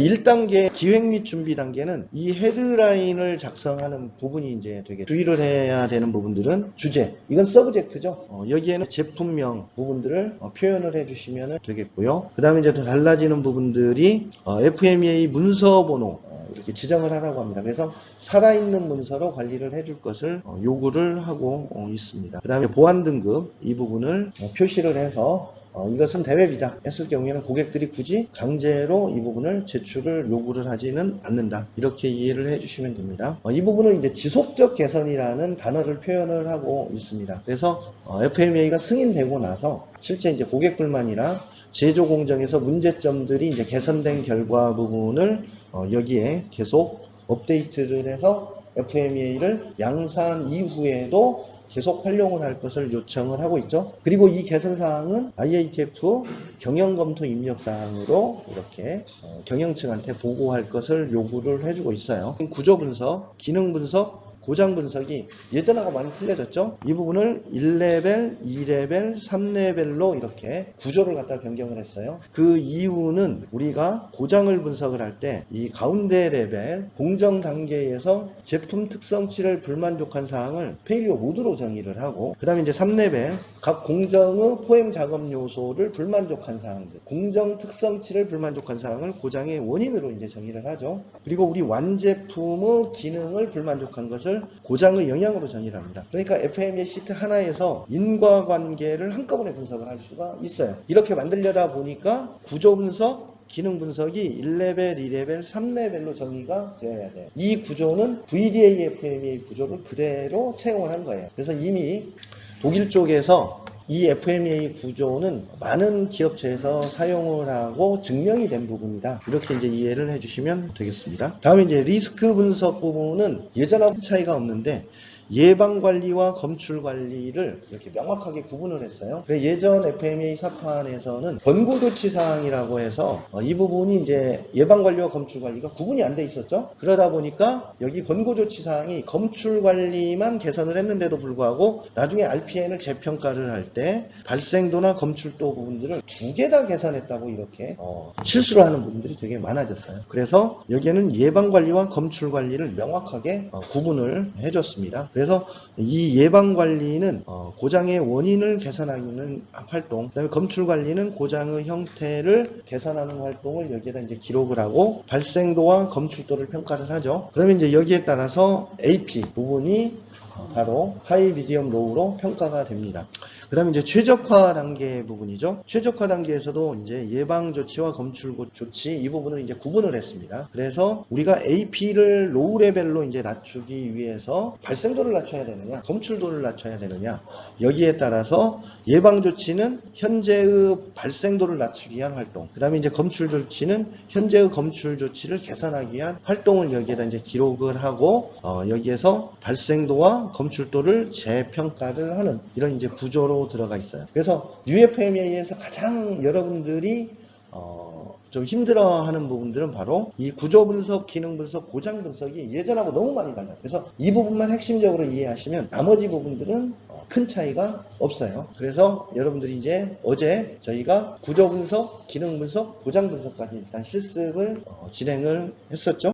1단계 기획 및 준비 단계는 이 헤드라인을 작성하는 부분이 이제 되게 주의를 해야 되는 부분들은 주제, 이건 서브젝트죠. 어, 여기에는 제품명 부분들을 어, 표현을 해주시면 되겠고요. 그 다음에 이제 더 달라지는 부분들이 어, FMEA 문서 번호 어, 이렇게 지정을 하라고 합니다. 그래서 살아있는 문서로 관리를 해줄 것을 어, 요구를 하고 어, 있습니다. 그 다음에 보안 등급 이 부분을 어, 표시를 해서 어, 이것은 대외비다 했을 경우에는 고객들이 굳이 강제로 이 부분을 제출을 요구를 하지는 않는다. 이렇게 이해를 해주시면 됩니다. 어, 이 부분은 이제 지속적 개선이라는 단어를 표현을 하고 있습니다. 그래서 FMA가 승인되고 나서 실제 이제 고객뿐만이라 제조 공정에서 문제점들이 이제 개선된 결과 부분을 어, 여기에 계속 업데이트를 해서 FMEA를 양산 이후에도 계속 활용을 할 것을 요청을 하고 있죠. 그리고 이 개선 사항은 IATF 경영검토 입력사항으로 이렇게 어, 경영층한테 보고할 것을 요구를 해주고 있어요. 구조 분석, 기능 분석, 고장 분석이 예전하고 많이 틀려졌죠. 이 부분을 1레벨, 2레벨, 3레벨로 이렇게 구조를 갖다 변경을 했어요. 그 이유는 우리가 고장을 분석을 할 때 이 가운데 레벨 공정 단계에서 제품 특성치를 불만족한 사항을 페일리어 모드로 정의를 하고 그 다음에 이제 3레벨 각 공정의 포행 작업 요소를 불만족한 사항들 공정 특성치를 불만족한 사항을 고장의 원인으로 이제 정의를 하죠. 그리고 우리 완제품의 기능을 불만족한 것을 고장의 영향으로 정의를 합니다. 그러니까 FMEA 시트 하나에서 인과관계를 한꺼번에 분석을 할 수가 있어요. 이렇게 만들려다 보니까 구조 분석, 기능 분석이 1레벨, 2레벨, 3레벨로 정의가 되어야 돼요. 이 구조는 VDA FMEA 구조를 그대로 채용을 한 거예요. 그래서 이미 독일 쪽에서 이 FMEA 구조는 많은 기업체에서 사용을 하고 증명이 된 부분이다. 이렇게 이제 이해를 해주시면 되겠습니다. 다음에 이제 리스크 분석 부분은 예전하고 차이가 없는데 예방 관리와 검출 관리를 이렇게 명확하게 구분을 했어요. 예전 FMEA 사판에서는 권고 조치 사항이라고 해서 어, 이 부분이 이제 예방 관리와 검출 관리가 구분이 안 돼 있었죠. 그러다 보니까 여기 권고 조치 사항이 검출 관리만 개선을 했는데도 불구하고 나중에 RPN을 재평가를 할 때 발생도나 검출도 부분들을 두 개다 개선했다고 이렇게 어, 실수를 하는 부분들이 되게 많아졌어요. 그래서 여기에는 예방 관리와 검출 관리를 명확하게 어, 구분을 해줬습니다. 그래서 이 예방 관리는 어, 고장의 원인을 개선하는 활동, 그다음에 검출 관리는 고장의 형태를 개선하는 활동을 여기에다 이제 기록을 하고 발생도와 검출도를 평가를 하죠. 그러면 이제 여기에 따라서 AP 부분이 어, 바로 하이, 미디엄, 로우로 평가가 됩니다. 그 다음에 이제 최적화 단계 부분이죠. 최적화 단계에서도 이제 예방 조치와 검출 조치 이 부분을 이제 구분을 했습니다. 그래서 우리가 AP를 로우 레벨로 이제 낮추기 위해서 발생도를 낮춰야 되느냐, 검출도를 낮춰야 되느냐, 여기에 따라서 예방 조치는 현재의 발생도를 낮추기 위한 활동, 그 다음에 이제 검출 조치는 현재의 검출 조치를 개선하기 위한 활동을 여기에다 이제 기록을 하고, 어, 여기에서 발생도와 검출도를 재평가를 하는 이런 이제 구조로 들어가 있어요. 그래서 UFMA에서 가장 여러분들이 어, 좀 힘들어하는 부분들은 바로 이 구조 분석, 기능 분석, 고장 분석이 예전하고 너무 많이 달라요. 그래서 이 부분만 핵심적으로 이해하시면 나머지 부분들은 어, 큰 차이가 없어요. 그래서 여러분들이 이제 어제 저희가 구조 분석, 기능 분석, 고장 분석까지 일단 실습을 어, 진행을 했었죠.